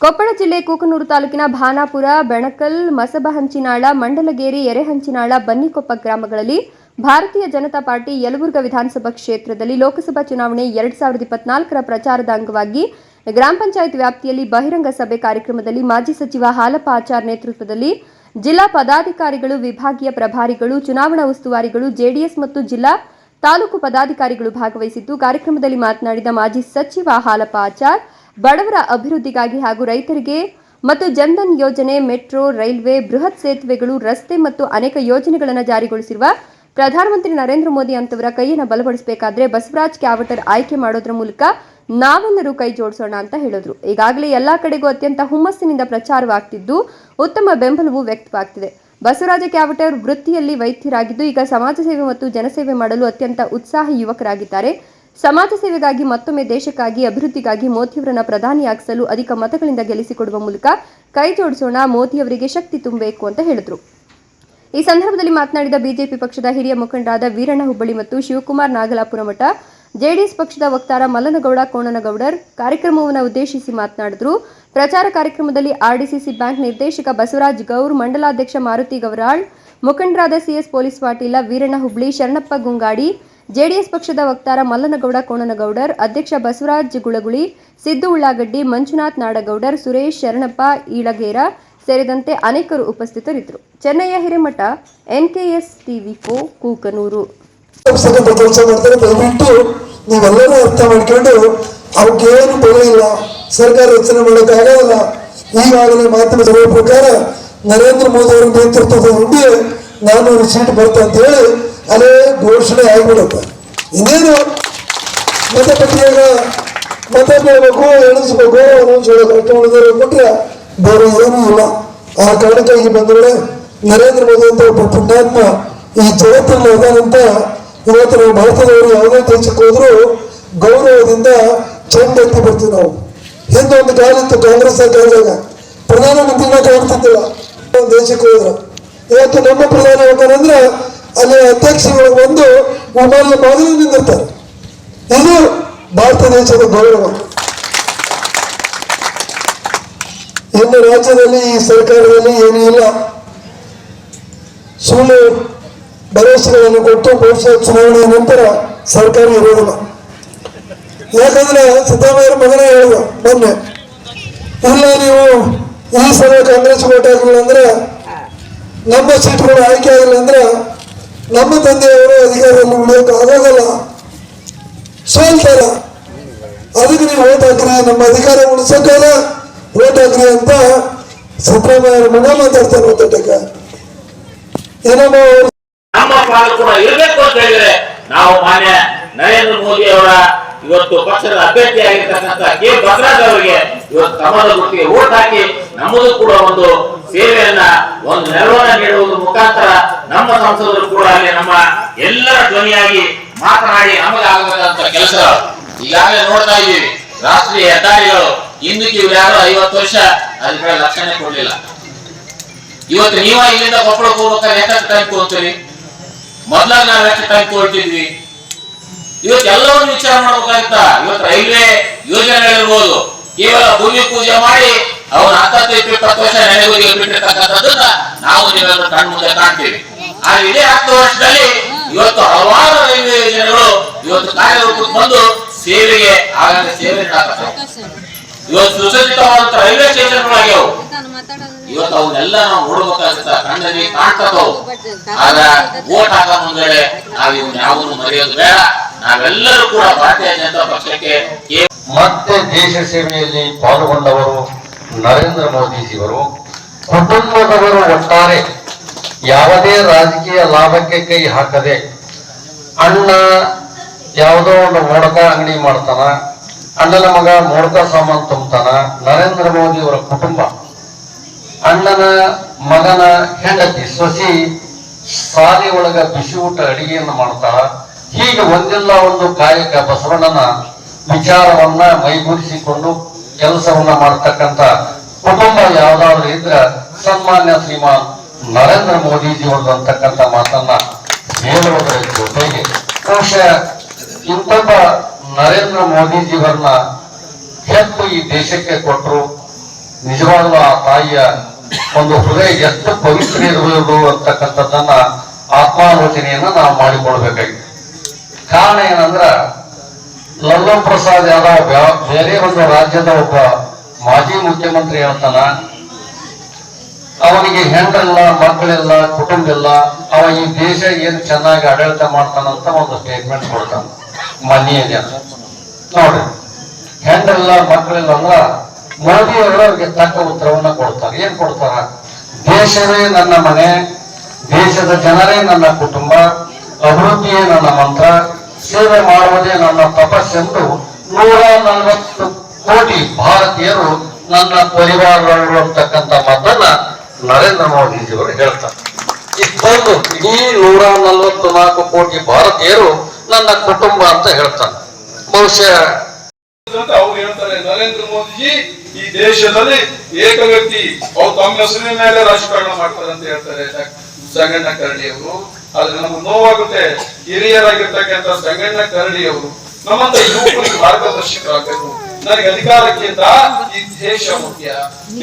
ಕೊಪ್ಪಳ ಜಿಲ್ಲೆ ಕೂಕನೂರು ತಾಲೂಕಿನ ಭಾನಾಪುರ, ಬೆಣಕಲ್ ಮಸಬಹಂಚಿನಾಳ ಮಂಡಲಗೇರಿ ಎರೆಹಂಚಿನಾಳ ಬನ್ನಿಕೊಪ್ಪ ಗ್ರಾಮಗಳಲ್ಲಿ ಭಾರತೀಯ ಜನತಾ ಪಾರ್ಟಿ ಯಲಬುರ್ಗಾ ವಿಧಾನಸಭಾ ಕ್ಷೇತ್ರದಲ್ಲಿ ಲೋಕಸಭಾ ಚುನಾವಣೆ ಎರಡ್ ಸಾವಿರದ ಇಪ್ಪತ್ನಾಲ್ಕರ ಪ್ರಚಾರದ ಅಂಗವಾಗಿ ಗ್ರಾಮ ಪಂಚಾಯತ್ ವ್ಯಾಪ್ತಿಯಲ್ಲಿ ಬಹಿರಂಗ ಸಭೆ ಕಾರ್ಯಕ್ರಮದಲ್ಲಿ ಮಾಜಿ ಸಚಿವ ಹಾಲಪ್ಪ ಆಚಾರ್ ನೇತೃತ್ವದಲ್ಲಿ ಜಿಲ್ಲಾ ಪದಾಧಿಕಾರಿಗಳು, ವಿಭಾಗೀಯ ಪ್ರಭಾರಿಗಳು, ಚುನಾವಣಾ ಉಸ್ತುವಾರಿಗಳು, ಜೆಡಿಎಸ್ ಮತ್ತು ಜಿಲ್ಲಾ ತಾಲೂಕು ಪದಾಧಿಕಾರಿಗಳು ಭಾಗವಹಿಸಿದ್ದು, ಕಾರ್ಯಕ್ರಮದಲ್ಲಿ ಮಾತನಾಡಿದ ಮಾಜಿ ಸಚಿವ ಹಾಲಪ್ಪ ಆಚಾರ್ ಬಡವರ ಅಭಿವೃದ್ಧಿಗಾಗಿ ಹಾಗೂ ರೈತರಿಗೆ ಮತ್ತು ಜನ್ಧನ್ ಯೋಜನೆ, ಮೆಟ್ರೋ, ರೈಲ್ವೆ, ಬೃಹತ್ ಸೇತುವೆಗಳು, ರಸ್ತೆ ಮತ್ತು ಅನೇಕ ಯೋಜನೆಗಳನ್ನು ಜಾರಿಗೊಳಿಸಿರುವ ಪ್ರಧಾನಮಂತ್ರಿ ನರೇಂದ್ರ ಮೋದಿ ಅಂತವರ ಕೈಯನ್ನು ಬಲಪಡಿಸಬೇಕಾದ್ರೆ ಬಸವರಾಜ್ ಕ್ಯಾವಟರ್ ಆಯ್ಕೆ ಮಾಡೋದ್ರ ಮೂಲಕ ನಾವೆಲ್ಲರೂ ಕೈ ಜೋಡಿಸೋಣ ಅಂತ ಹೇಳಿದ್ರು. ಈಗಾಗಲೇ ಎಲ್ಲಾ ಕಡೆಗೂ ಅತ್ಯಂತ ಹುಮ್ಮಸ್ಸಿನಿಂದ ಪ್ರಚಾರವಾಗ್ತಿದ್ದು ಉತ್ತಮ ಬೆಂಬಲವೂ ವ್ಯಕ್ತವಾಗ್ತಿದೆ. ಬಸವರಾಜ ಕ್ಯಾವಟರ್ ವೃತ್ತಿಯಲ್ಲಿ ವೈದ್ಯರಾಗಿದ್ದು ಈಗ ಸಮಾಜ ಸೇವೆ ಮತ್ತು ಜನಸೇವೆ ಮಾಡಲು ಅತ್ಯಂತ ಉತ್ಸಾಹ ಯುವಕರಾಗಿದ್ದಾರೆ. ಸಮಾಜ ಸೇವೆಗಾಗಿ ಮತ್ತೊಮ್ಮೆ ದೇಶಕ್ಕಾಗಿ, ಅಭಿವೃದ್ಧಿಗಾಗಿ ಮೋದಿಯವರನ್ನ ಪ್ರಧಾನಿಯಾಗಿಸಲು ಅಧಿಕ ಮತಗಳಿಂದ ಗೆಲ್ಲಿಸಿಕೊಡುವ ಮೂಲಕ ಕೈ ಜೋಡಿಸೋಣ, ಮೋದಿಯವರಿಗೆ ಶಕ್ತಿ ತುಂಬಬೇಕು ಅಂತ ಹೇಳಿದ್ರು. ಈ ಸಂದರ್ಭದಲ್ಲಿ ಮಾತನಾಡಿದ ಬಿಜೆಪಿ ಪಕ್ಷದ ಹಿರಿಯ ಮುಖಂಡರಾದ ವೀರಣ್ಣ ಹುಬ್ಬಳ್ಳಿ ಮತ್ತು ಶಿವಕುಮಾರ್ ನಾಗಲಾಪುರ ಮಠ, ಜೆಡಿಎಸ್ ಪಕ್ಷದ ವಕ್ತಾರ ಮಲ್ಲನಗೌಡ, ಕೋಣನಗೌಡರ್ ಕಾರ್ಯಕ್ರಮವನ್ನು ಉದ್ದೇಶಿಸಿ ಮಾತನಾಡಿದರು. ಪ್ರಚಾರ ಕಾರ್ಯಕ್ರಮದಲ್ಲಿ ಆರ್ಡಿಸಿಸಿ ಬ್ಯಾಂಕ್ ನಿರ್ದೇಶಕ ಬಸವರಾಜ್ ಗೌರ್, ಮಂಡಲಾಧ್ಯಕ್ಷ ಮಾರುತಿ ಗೌರಾಳ್, ಮುಖಂಡರಾದ CS police Patil Veeranna Hubli Sharanappa Gungadi JDS ಪಕ್ಷದ ವಕ್ತಾರ ಮಲ್ಲನಗೌಡ, ಕೋಣನಗೌಡರ್, ಅಧ್ಯಕ್ಷ ಬಸವರಾಜ್ ಗುಳಗುಳಿ, ಸಿದ್ದು ಉಳ್ಳಾಗಡ್ಡಿ, ಮಂಜುನಾಥ್ ನಾಡಗೌಡರ್, ಸುರೇಶ್ ಶರಣಪ್ಪ, ಈಳಗೇರ ಸೇರಿದಂತೆ ಅನೇಕರು ಉಪಸ್ಥಿತರಿದ್ದರು. ಚೆನ್ನಯ್ಯ ಹಿರೇಮಠ, ಎನ್ಕೆಎಸ್ ಟಿವಿ ಫೋ ಕೂಕನೂರು. ದಯವಿಟ್ಟು ನೀವೆಲ್ಲರೂ ಅರ್ಥ ಸರ್ಕಾರ ರಚನೆ ಮಾಡೋಕ್ಕಾಗಲ್ಲ ಈಗಾಗಲೇ ಪ್ರಕಾರ ನರೇಂದ್ರ ಮೋದಿ ಅವರ ನೇತೃತ್ವದ ಹುಡುಗಿ ಸೀಟ್ ಬರುತ್ತೆ ಅಂತ ಹೇಳಿ ಅಲ್ಲೇ ಘೋಷಣೆ ಆಗಿಬಿಡುತ್ತೆ. ಇನ್ನೇನು? ಮತಪಟ್ಟಿಯಾಗ ಮತ ಕೇಳಬೇಕು ಎಣಿಸ್ಬೇಕು, ಅನೌನ್ಸ್ ಅಷ್ಟು ಉಳಿದ್ರೆ ಕೊಟ್ರೆ ಬೇರೆ ಏನೂ ಇಲ್ಲ. ಆ ಕಾರಣಕ್ಕಾಗಿ ಬಂದವಳೆ ನರೇಂದ್ರ ಮೋದಿ ಅಂತ ಒಬ್ಬ ಪುಣ್ಯಾತ್ಮ ಈ ಜಗತ್ತಲ್ಲಿ ಅದಾನಂತ ಇವತ್ತು ನಾವು ಭಾರತದವರು ಯಾವುದೇ ದೇಶಕ್ಕೆ ಹೋದ್ರು ಗೌರವದಿಂದ ಚೆಂಡ ಎತ್ತಿ ಬರ್ತೀವಿ ನಾವು. ಹಿಂದೆ ಒಂದು ಕಾಲ ಇತ್ತು, ಕಾಂಗ್ರೆಸ್ ಸರ್ಕಾರದಾಗ ಪ್ರಧಾನಮಂತ್ರಿನ ಕಾಣ್ತಿದ್ದಿಲ್ಲ. ಒಂದು ದೇಶಕ್ಕೆ ಹೋದ್ರು. ಇವತ್ತು ನಮ್ಮ ಪ್ರಧಾನಿ ಹೋಗೋರಂದ್ರೆ ಅಲ್ಲಿ ಅಧ್ಯಕ್ಷರು ಬಂದು ಮೊಬೈಲ್ ಬಾಗಿಲು ನಿಂದಿರ್ತಾರೆ. ಇದು ಭಾರತ ದೇಶದ ಗೌರವ. ಇನ್ನು ರಾಜ್ಯದಲ್ಲಿ, ಈ ಸರ್ಕಾರದಲ್ಲಿ ಏನೂ ಇಲ್ಲ. ಸುಳ್ಳು ಭರವಸೆಗಳನ್ನು ಕೊಟ್ಟು ಬಹುಶಃ ಚುನಾವಣೆಯ ನಂತರ ಸರ್ಕಾರ ಇರೋದಿಲ್ಲ. ಯಾಕಂದ್ರೆ ಸಿದ್ದರಾಮಯ್ಯ ಮಗನೇ ಹೇಳಿದ ಮೊನ್ನೆ, ಇಲ್ಲ ನೀವು ಈ ಸಲ ಕಾಂಗ್ರೆಸ್ ಓಟ್ ಆಗಿಲ್ಲ ಅಂದ್ರೆ ನಮ್ಮ ಸೀಟ್ಗಳು ಆಯ್ಕೆ ಆಗಿಲ್ಲ ಅಂದ್ರೆ ನಮ್ಮ ತಂದೆಯವರು ಅಧಿಕಾರದಲ್ಲಿ ಉಳಿಯೋಕೆ ಆಗೋದಲ್ಲ ಸೋಲ್ತಾರ ಅದಕ್ಕೆ ನೀವು ಓಟ್ ಹಾಕ್ರಿ, ನಮ್ಮ ಅಧಿಕಾರ ಉಳಿಸೋಕಲ್ಲ ಓಟ್ ಹಾಕ್ರಿ ಅಂತ ಸಿದ್ದರಾಮಯ್ಯ ಮನ ಮಾತಾಡ್ತಾರೆ ಒತ್ತಟಕ್ಕೆ ಏನಮ್ಮ ನಮ್ಮ ಪಾಲು ಕೂಡ ಇರಬೇಕು ಅಂತ ಹೇಳಿದ್ರೆ ನಾವು ಮಾನ್ಯ ನರೇಂದ್ರ ಮೋದಿ ಅವರ ಇವತ್ತು ಪಕ್ಷದ ಅಭ್ಯರ್ಥಿ ಆಗಿರ್ತಕ್ಕಂಥ ಕೆ. ಬಸವರಾಜ್ ಅವರಿಗೆ ಕಮಲದ ಗುರುತಿಗೆ ಓಟ್ ಹಾಕಿ ನಮ್ಮದು ಕೂಡ ಒಂದು ಸೇವೆಯನ್ನ, ಒಂದು ನೆರವನ್ನ ನೀಡುವುದರ ಮುಖಾಂತರ ನಮ್ಮ ಸಂಸದರು ಕೂಡ ಅಲ್ಲಿ ನಮ್ಮ ಎಲ್ಲರ ಧ್ವನಿಯಾಗಿ ಮಾತನಾಡಿ ನಮಗಾಗಬೇಕಾದಂತ ಕೆಲಸ ಈಗಾಗಲೇ ನೋಡ್ತಾ ಇದ್ದೀವಿ. ರಾಷ್ಟ್ರೀಯ ಹೆದ್ದಾರಿಗಳು ಹಿಂದಕ್ಕೆ ಇವ್ರು ಯಾರು ಐವತ್ತು ವರ್ಷ ಅದಕ್ಕೆ ಲಕ್ಷಣೆ ಕೊಡ್ಲಿಲ್ಲ. ಇವತ್ತು ನೀವ ಇಲ್ಲಿಂದ ಕೊಪ್ಪಳಕ್ಕೆ ಹೋಗ್ಬೇಕಾದ್ರೆ ಎಷ್ಟು ಟೈಮ್ ತಗೋತೀರಿ ಮೊದ್ಲಾಗ ನಾವ್ ಎಷ್ಟು ಟೈಮ್ ತಗೊಳ್ತಿದ್ವಿ ಇವತ್ತು ಎಲ್ಲವನ್ನು ವಿಚಾರ ಮಾಡ್ಬೇಕಾಗಿತ್ತ? ಇವತ್ತು ರೈಲ್ವೆ ಯೋಜನೆಗಳಿರ್ಬೋದು ಕೇವಲ ಭೂಮಿ ಪೂಜೆ ಮಾಡಿ ಅವನ ಹತ್ತತ್ತು ಇಪ್ಪತ್ತು ವರ್ಷ ನೆನೆಗುದಿಗೆ ಬಿಟ್ಟಿರ್ತಕ್ಕಂಥದ್ದನ್ನ ನಾವು ನೀವೆಲ್ಲರೂ ಕಣ್ಣು ಮುಂದೆ ಕಾಣ್ತೀವಿ. ಆದ್ರೆ ಇದೇ ಹತ್ತು ವರ್ಷದಲ್ಲಿ ಇವತ್ತು ಹಲವಾರು ರೈಲ್ವೆ ಯೋಜನೆಗಳು ಇವತ್ತು ಕಾರ್ಯರೂಪಕ್ಕೆ ಬಂದು ಸೇವೆಗೆ ಆಗಾಗ ಸೇವೆ ಇವತ್ತು ಸುಸಜ್ಜಿತವಾದಂತ ರೈಲ್ವೆ ಸ್ಟೇಷನ್ಗಳಾಗ್ಯಾವು ಇವತ್ತು ಅವನ್ನೆಲ್ಲ ನಾವು ನೋಡ್ಬೇಕಾಗುತ್ತೆ ಕಣ್ಣಲ್ಲಿ ಕಾಣ್ತದವು ಆಗ ಓಟ್ ಹಾಕ ಮುಂದೆ ನಾವು ಇವನ್ ಯಾವನು ಮರೆಯೋದು ಬೇಡ. ನಾವೆಲ್ಲರೂ ಕೂಡ ಭಾರತೀಯ ಜನತಾ ಪಕ್ಷಕ್ಕೆ ಮತ್ತೆ ದೇಶ ಸೇವೆಯಲ್ಲಿ ಪಾಲ್ಗೊಂಡವರು ನರೇಂದ್ರ ಮೋದಿಜಿಯವರು, ಕುಟುಂಬದವರು ಒಟ್ಟಾರೆ ಯಾವುದೇ ರಾಜಕೀಯ ಲಾಭಕ್ಕೆ ಕೈ ಹಾಕದೆ ಅಣ್ಣ ಯಾವುದೋ ಒಂದು ಮೋಡಕ ಅಂಗಡಿ ಮಾಡ್ತಾನ, ಅಣ್ಣನ ಮಗ ಮೋಡಕ ಸಾಮಾನು ತುಂಬತಾನ, ನರೇಂದ್ರ ಮೋದಿ ಅವರ ಕುಟುಂಬ, ಅಣ್ಣನ ಮಗನ ಹೆಂಡತಿ ಸೊಸಿ ಸಾಲಿ ಒಳಗ ಬಿಸಿ ಊಟ ಅಡಿಗೆಯನ್ನು ಮಾಡ್ತಾಳ, ಹೀಗೆ ಒಂದಿಲ್ಲ ಒಂದು ಕಾಯಕ ಬಸವಣ್ಣನ ವಿಚಾರವನ್ನ ಮೈಗೂಡಿಸಿಕೊಂಡು ಕೆಲಸವನ್ನ ಮಾಡ್ತಕ್ಕಂತ ಕುಟುಂಬ ಯಾವ್ದಾದ್ರು ಇದ್ರ ಸನ್ಮಾನ್ಯ ಶ್ರೀಮಾನ್ ನರೇಂದ್ರ ಮೋದಿಜಿ ಅವ್ರದ್ದು ಅಂತಕ್ಕಂಥ ಮಾತನ್ನ ಹೇಳುವುದರ ಜೊತೆಗೆ ಬಹುಶಃ ಇಂತಹ ನರೇಂದ್ರ ಮೋದಿಜಿಯವರನ್ನ ಹೆತ್ತು ಈ ದೇಶಕ್ಕೆ ಕೊಟ್ಟರು ನಿಜವಾಗ್ಲೂ ಆ ತಾಯಿಯ ಒಂದು ಹೃದಯ ಎಷ್ಟು ಪವಿತ್ರ ಇರಬಹುದು ಅಂತಕ್ಕಂಥದ್ದನ್ನ ಆತ್ಮಾಲೋಚನೆಯನ್ನ ನಾವು ಮಾಡಿಕೊಳ್ಬೇಕಾಗಿದೆ ಕಾರಣ ಏನಂದ್ರ ಲಲ್ಲೂ ಪ್ರಸಾದ್ ಯಾದವ್ ಬೇರೆ ಒಂದು ರಾಜ್ಯದ ಒಬ್ಬ ಮಾಜಿ ಮುಖ್ಯಮಂತ್ರಿ ಹೇಳ್ತಾನ ಅವನಿಗೆ ಹೆಂಡ್ರಿಲ್ಲ, ಮಕ್ಕಳಿಲ್ಲ ಕುಟುಂಬ ಇಲ್ಲ ಅವ ಈ ದೇಶ ಏನು ಚೆನ್ನಾಗಿ ಆಡಳಿತ ಮಾಡ್ತಾನಂತ ಒಂದು ಸ್ಟೇಟ್ಮೆಂಟ್ ಕೊಡ್ತಾನ. ಮನೆಯ ನೋಡ್ರಿ. ಹೆಂಡ್ರಿಲ್ಲ ಮಕ್ಕಳಿಲ್ಲ ಅಂದ್ರ ಮೋದಿ ಅವರು ಅವ್ರಿಗೆ ತಕ್ಕ ಉತ್ತರವನ್ನ ಕೊಡ್ತಾರೆ. ಏನ್ ಕೊಡ್ತಾರ? ದೇಶವೇ ನನ್ನ ಮನೆ, ದೇಶದ ಜನರೇ ನನ್ನ ಕುಟುಂಬ, ಅಭಿವೃದ್ಧಿಯೇ ನನ್ನ ಮಂತ್ರ ಸೇವೆ ಮಾಡುವುದೇ ನನ್ನ ತಪಸ್ಸೆಂದು ನೂರ ನಲವತ್ತು ಕೋಟಿ ಭಾರತೀಯರು ನನ್ನ ಪರಿವಾರಗಳು ಅಂತಕ್ಕಂಥ ನರೇಂದ್ರ ಮೋದಿಜಿಯವರು ಹೇಳ್ತಾರೆ. ಇಷ್ಟೊಂದು ಇಡೀ ನೂರ ನಲವತ್ತು ನಾಲ್ಕು ಕೋಟಿ ಭಾರತೀಯರು ನನ್ನ ಕುಟುಂಬ ಅಂತ ಹೇಳ್ತಾರೆ. ಬಹುಶಃ ಅವ್ರು ಹೇಳ್ತಾರೆ, ನರೇಂದ್ರ ಮೋದಿಜಿ, ಈ ದೇಶದಲ್ಲಿ ಏಕ ವ್ಯಕ್ತಿ, ಅವ್ರು ತಮ್ಮ ಹೆಸರಿನ ಮೇಲೆ ರಾಜಕಾರಣ ಮಾಡ್ತಾರೆ ಅಂತ ಹೇಳ್ತಾರೆ ಸಂಗಣ್ಣ ಕರಡಿ ಅವರು. ಆದ್ರೆ ನಮ್ಗೆ ನೋವಾಗುತ್ತೆ. ಹಿರಿಯರಾಗಿರ್ತಕ್ಕಂಥ ಸಂಗಣ್ಣ ಕರಡಿ ಅವರು ನಮ್ಮಂತ ಯುವಕರಿಗೆ ಮಾರ್ಗದರ್ಶಕರಾಗಬೇಕು. ನನಗೆ ಅಧಿಕಾರಕ್ಕಿಂತ ಈ ದೇಶ ಮುಖ್ಯ.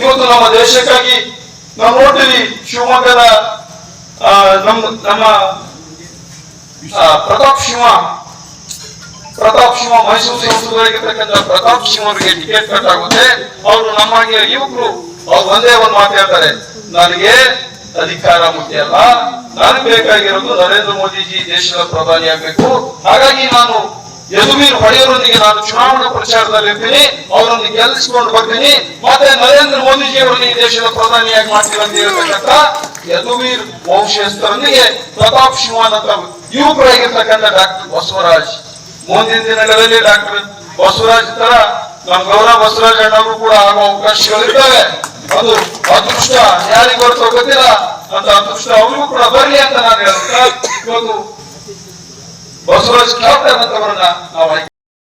ಇವತ್ತು ನಮ್ಮ ದೇಶಕ್ಕಾಗಿ ನಾವು ನೋಡ್ತೀವಿ ಶಿವಮೊಗ್ಗದ ನಮ್ಮ ನಮ್ಮ ಪ್ರತಾಪ್ ಶಿವ ಪ್ರತಾಪ್ ಶಿವ ಮೈಸೂರು ಸಂಸದರಾಗಿರ್ತಕ್ಕಂಥ ಪ್ರತಾಪ್ ಶಿವ ಅವರಿಗೆ ಟಿಕೆಟ್ ಕಟ್ ಆಗುತ್ತೆ ಅವರು ನಮಗೆ ಯುವಕರು, ಅವ್ರು ಒಂದೇ ಒಂದು ಮಾತಾಡ್ತಾರೆ ನನಗೆ ಅಧಿಕಾರ ಮುಖ್ಯ ಅಲ್ಲ. ನನಗೆ ಬೇಕಾಗಿರೋದು ನರೇಂದ್ರ ಮೋದಿಜಿ ದೇಶದ ಪ್ರಧಾನಿ ಆಗ್ಬೇಕು. ಹಾಗಾಗಿ ನಾನು ಯದುವೀರ್ ಹೊಳೆಯವರೊಂದಿಗೆ ನಾನು ಚುನಾವಣಾ ಪ್ರಚಾರದಲ್ಲಿ ಇರ್ತೀನಿ, ಅವರನ್ನು ಗೆಲ್ಲಿಸಿಕೊಂಡು ಬರ್ತೀನಿ. ಮತ್ತೆ ನರೇಂದ್ರ ಮೋದಿಜಿ ಅವರನ್ನು ಈ ದೇಶದ ಪ್ರಧಾನಿಯಾಗಿ ಮಾಡ್ತೀನಿ ಅಂತ ಹೇಳ್ತಕ್ಕಂಥ ಯದುವೀರ್ ವಂಶಸ್ಥರೊಂದಿಗೆ ಪ್ರತಾಪ್ ಶಿವನ್ ಅಂತ ಯುವಕರಾಗಿರ್ತಕ್ಕಂಥ ಡಾಕ್ಟರ್ ಬಸವರಾಜ್. ಮುಂದಿನ ದಿನಗಳಲ್ಲಿ ಡಾಕ್ಟರ್ ಬಸವರಾಜ್ ತರ ನಮ್ಮ ಗೌರವ ಬಸವರಾಜ್ ಅಣ್ಣವರು ಕೂಡ ಆಗುವ ಅವಕಾಶಗಳಿರ್ತವೆ ಅದು ಅದೃಷ್ಟ. ಯಾರಿಗೂ ಗೊತ್ತಿಲ್ಲ. ಅಂತ ಅದೃಷ್ಟ ಅವ್ರಿಗೂ ಕೂಡ ಬರಲಿ ಅಂತ ನಾನು ಹೇಳ್ತಾ ಇವತ್ತು ಬಸವರಾಜ್ ಖಾತೆ ಅಂತವರನ್ನ ನಾವು